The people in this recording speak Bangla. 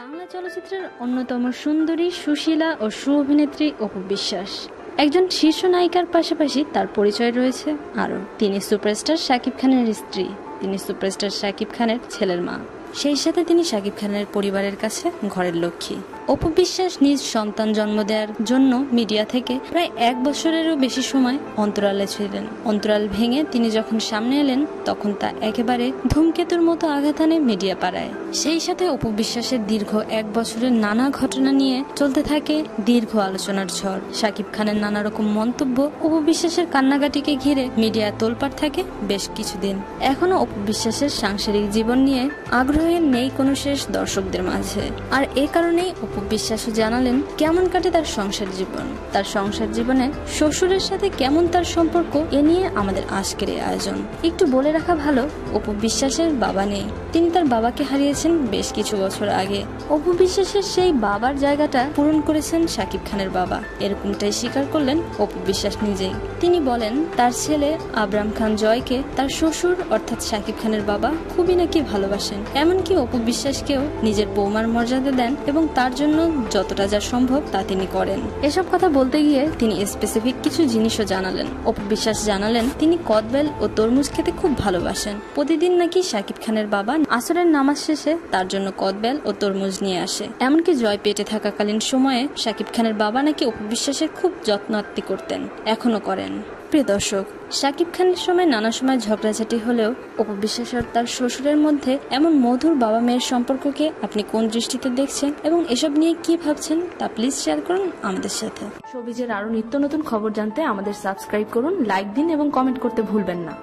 বাংলা চলচ্চিত্রের অন্যতম সুন্দরী সুশীলা ও সুঅভিনেত্রী অপু বিশ্বাস। একজন শীর্ষ নায়িকার পাশাপাশি তার পরিচয় রয়েছে আরও। তিনি সুপারস্টার শাকিব খানের স্ত্রী। তিনি সুপারস্টার শাকিব খানের ছেলের মা। সেই সাথে তিনি শাকিব খানের পরিবারের কাছে ঘরের লক্ষ্মী। অপু বিশ্বাস নিজ সন্তান জন্ম দেওয়ার জন্য মিডিয়া থেকে প্রায় এক বছরেরও বেশি সময় অন্তরালে ছিলেন। অন্তরাল ভেঙে তিনি যখন সামনে এলেন, তখন তা একেবারে ধূমকেতুর মতো আঘাত আনে মিডিয়া পাড়ায়। সেই সাথে অপু বিশ্বাসের দীর্ঘ এক বছরের নানা ঘটনা নিয়ে চলতে থাকে দীর্ঘ আলোচনার ঝড়। শাকিব খানের নানা রকম মন্তব্য অপু বিশ্বাসের কান্নাকাটিকে ঘিরে মিডিয়া তোলপাড় থাকে বেশ কিছুদিন। এখনও অপু বিশ্বাসের সাংসারিক জীবন নিয়ে আগ্রহের নেই কোনো শেষ দর্শকদের মাঝে। আর এ কারণেই অপু বিশ্বাসও জানালেন, কেমন কাটে তার সংসার জীবন? তার সংসার জীবনে শ্বশুরের সাথে কেমন তার সম্পর্ক, এ নিয়ে আমাদের আজকের এই আয়োজন। একটু বলে রাখা ভালো, অপু বিশ্বাসের বাবা নেই। তিনি তার বাবাকে হারিয়েছেন বেশ কিছু বছর আগে। অপু বিশ্বাসের সেই বাবার জায়গাটা পূরণ করেছেন শাকিব খানের বাবা। এরকমটাই স্বীকার করলেন অপু বিশ্বাস নিজেই। তিনি বলেন, তার ছেলে আবরাম খান জয়কে তার শ্বশুর অর্থাৎ শাকিব খানের বাবা খুবই নাকি ভালোবাসেন। এমনকি অপু বিশ্বাসকেও নিজের বৌমার মর্যাদা দেন এবং তার জন্য যতটা যা সম্ভব তা তিনি করেন। এসব কথা বলতে গিয়ে তিনি স্পেসিফিক কিছু জিনিসও জানালেন। অপু বিশ্বাস জানালেন, তিনি কদবেল ও তরমুজ খেতে খুব ভালোবাসেন। প্রতিদিন নাকি শাকিব খানের বাবা আসরের নামাজ শেষে তার জন্য কদবেল ও তরমুজ নিয়ে আসে। এমনকি জয় পেটে থাকাকালীন সময়ে শাকিব খানের বাবা নাকি অপু বিশ্বাসের খুব যত্নআত্তি করতেন। এখনও করেন। প্রিয় দর্শক, শাকিব খানের সময় নানা সময় ঝগড়াঝাটি হলেও অপবিশ্বাস আর তার শ্বশুরের মধ্যে এমন মধুর বাবা মেয়ের সম্পর্ককে আপনি কোন দৃষ্টিতে দেখছেন এবং এসব নিয়ে কি ভাবছেন তা প্লিজ শেয়ার করুন আমাদের সাথে। শোবিজের আরও নিত্য নতুন খবর জানতে আমাদের সাবস্ক্রাইব করুন লাইক দিন এবং কমেন্ট করতে ভুলবেন না।